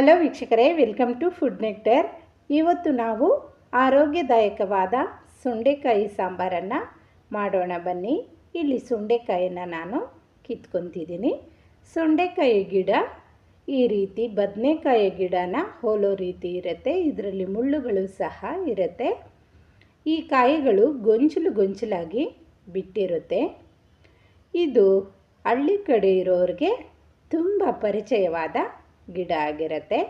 Hello ವೀಕ್ಷಕರೇ, welcome to food nectar. ಇವತ್ತು ನಾವು ಆರೋಗ್ಯದಾಯಕವಾದ ಸುಂಡೆಕಾಯಿ ಸಾಂಬಾರನ್ನು ಮಾಡೋಣ ಬನ್ನಿ. ಇಲ್ಲಿ ಸುಂಡೆಕಾಯಿಯನ್ನು ನಾನು ಕಿತ್ಕೊತಿದ್ದೀನಿ. ಸುಂಡೆಕಾಯಿ ಗಿಡ, ಈ ರೀತಿ ಬದನೆಕಾಯಿ ಗಿಡನ ಹೋಲೋ ರೀತಿ ಇರುತ್ತೆ, ಇದರಲ್ಲಿ ಮುಳ್ಳುಗಳು ಸಹ ಇರುತ್ತೆ. ಈ ಕಾಯಿಗಳು ಗೊಂಚಲು ಗೊಂಚಲಾಗಿ ಬಿಟ್ಟಿರುತ್ತೆ. ಇದು ಹಳ್ಳಿ ಕಡೆ ಇರೋರಿಗೆ ತುಂಬ ಪರಿಚಯವಾದ ಗಿಡ ಆಗಿರುತ್ತೆ.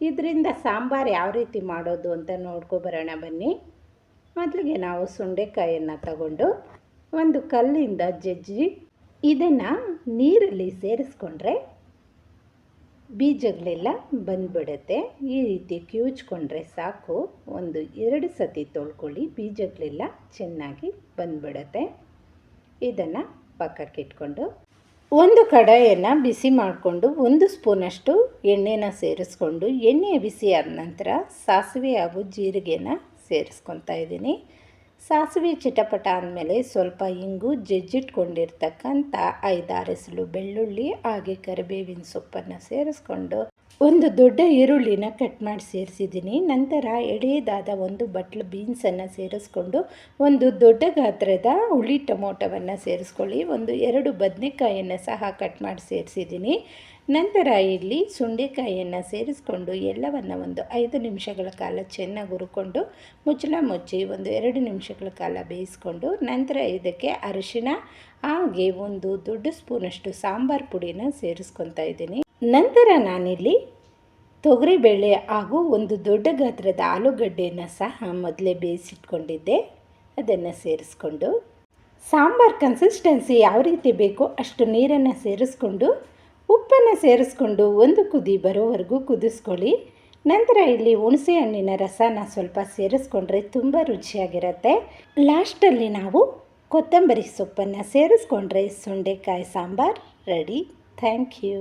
ಇದರಿಂದ ಸಾಂಬಾರು ಯಾವ ರೀತಿ ಮಾಡೋದು ಅಂತ ನೋಡ್ಕೊಬರೋಣ ಬನ್ನಿ. ಮೊದಲಿಗೆ ನಾವು ಸುಂಡೆಕಾಯನ್ನು ತಗೊಂಡು ಒಂದು ಕಲ್ಲಿಂದ ಜಜ್ಜಿ ಇದನ್ನು ನೀರಲ್ಲಿ ಸೇರಿಸ್ಕೊಂಡ್ರೆ ಬೀಜಗಳೆಲ್ಲ ಬಂದ್ಬಿಡುತ್ತೆ. ಈ ರೀತಿ ಕಿವುಚ್ಕೊಂಡ್ರೆ ಸಾಕು. ಒಂದು ಎರಡು ಸತಿ ತೊಳ್ಕೊಳ್ಳಿ, ಬೀಜಗಳೆಲ್ಲ ಚೆನ್ನಾಗಿ ಬಂದ್ಬಿಡುತ್ತೆ. ಇದನ್ನು ಪಕ್ಕಕ್ಕೆ ಇಟ್ಕೊಂಡು ಒಂದು ಕಡಾಯನ್ನು ಬಿಸಿ ಮಾಡಿಕೊಂಡು ಒಂದು ಸ್ಪೂನಷ್ಟು ಎಣ್ಣೆನ ಸೇರಿಸ್ಕೊಂಡು ಎಣ್ಣೆ ಬಿಸಿ ಆದ ನಂತರ ಸಾಸಿವೆ ಹಾಗೂ ಜೀರಿಗೆನ ಸೇರಿಸ್ಕೊತಾ ಇದ್ದೀನಿ. ಸಾಸಿವೆ ಚಿಟಪಟ ಆದಮೇಲೆ ಸ್ವಲ್ಪ ಇಂಗು ಜಜ್ಜಿಟ್ಕೊಂಡಿರ್ತಕ್ಕಂಥ ಐದಾರು ಎಸಳು ಬೆಳ್ಳುಳ್ಳಿ ಹಾಗೆ ಕರಿಬೇವಿನ ಸೊಪ್ಪನ್ನು ಸೇರಿಸ್ಕೊಂಡು ಒಂದು ದೊಡ್ಡ ಈರುಳ್ಳಿನ ಕಟ್ ಮಾಡಿ ಸೇರಿಸಿದ್ದೀನಿ. ನಂತರ ಎಳೆಯದಾದ ಒಂದು ಬಟ್ಲು ಬೀನ್ಸನ್ನು ಸೇರಿಸ್ಕೊಂಡು ಒಂದು ದೊಡ್ಡ ಗಾತ್ರದ ಹುಳಿ ಟೊಮೊಟೊವನ್ನು ಸೇರಿಸ್ಕೊಳ್ಳಿ. ಒಂದು ಎರಡು ಬದನೆಕಾಯಿಯನ್ನು ಸಹ ಕಟ್ ಮಾಡಿ ಸೇರಿಸಿದ್ದೀನಿ. ನಂತರ ಇಲ್ಲಿ ಸುಂಡೆಕಾಯಿಯನ್ನು ಸೇರಿಸ್ಕೊಂಡು ಎಲ್ಲವನ್ನು ಒಂದು ಐದು ನಿಮಿಷಗಳ ಕಾಲ ಚೆನ್ನಾಗಿ ಹುರ್ಕೊಂಡು ಮುಚ್ಚಳ ಮುಚ್ಚಿ ಒಂದು ಎರಡು ನಿಮಿಷಗಳ ಕಾಲ ಬೇಯಿಸ್ಕೊಂಡು ನಂತರ ಇದಕ್ಕೆ ಅರಿಶಿಣ ಹಾಗೆ ಒಂದು ದೊಡ್ಡ ಸ್ಪೂನಷ್ಟು ಸಾಂಬಾರು ಪುಡಿನ ಸೇರಿಸ್ಕೊತಾ ಇದ್ದೀನಿ. ನಂತರ ನಾನಿಲ್ಲಿ ತೊಗರಿಬೇಳೆ ಹಾಗೂ ಒಂದು ದೊಡ್ಡ ಗಾತ್ರದ ಆಲೂಗಡ್ಡೆಯನ್ನು ಸಹ ಮೊದಲೇ ಬೇಯಿಸಿಟ್ಕೊಂಡಿದ್ದೆ. ಅದನ್ನು ಸೇರಿಸ್ಕೊಂಡು ಸಾಂಬಾರ್ ಕನ್ಸಿಸ್ಟೆನ್ಸಿ ಯಾವ ರೀತಿ ಬೇಕೋ ಅಷ್ಟು ನೀರನ್ನು ಸೇರಿಸ್ಕೊಂಡು, ಉಪ್ಪನ್ನು ಸೇರಿಸ್ಕೊಂಡು ಒಂದು ಕುದಿ ಬರೋವರೆಗೂ ಕುದಿಸ್ಕೊಳ್ಳಿ. ನಂತರ ಇಲ್ಲಿ ಹುಣಸೆ ಹಣ್ಣಿನ ರಸನ ಸ್ವಲ್ಪ ಸೇರಿಸ್ಕೊಂಡ್ರೆ ತುಂಬ ರುಚಿಯಾಗಿರುತ್ತೆ. ಲಾಸ್ಟಲ್ಲಿ ನಾವು ಕೊತ್ತಂಬರಿ ಸೊಪ್ಪನ್ನು ಸೇರಿಸ್ಕೊಂಡ್ರೆ ಸೊಂಡೆಕಾಯಿ ಸಾಂಬಾರ್ ರೆಡಿ. Thank you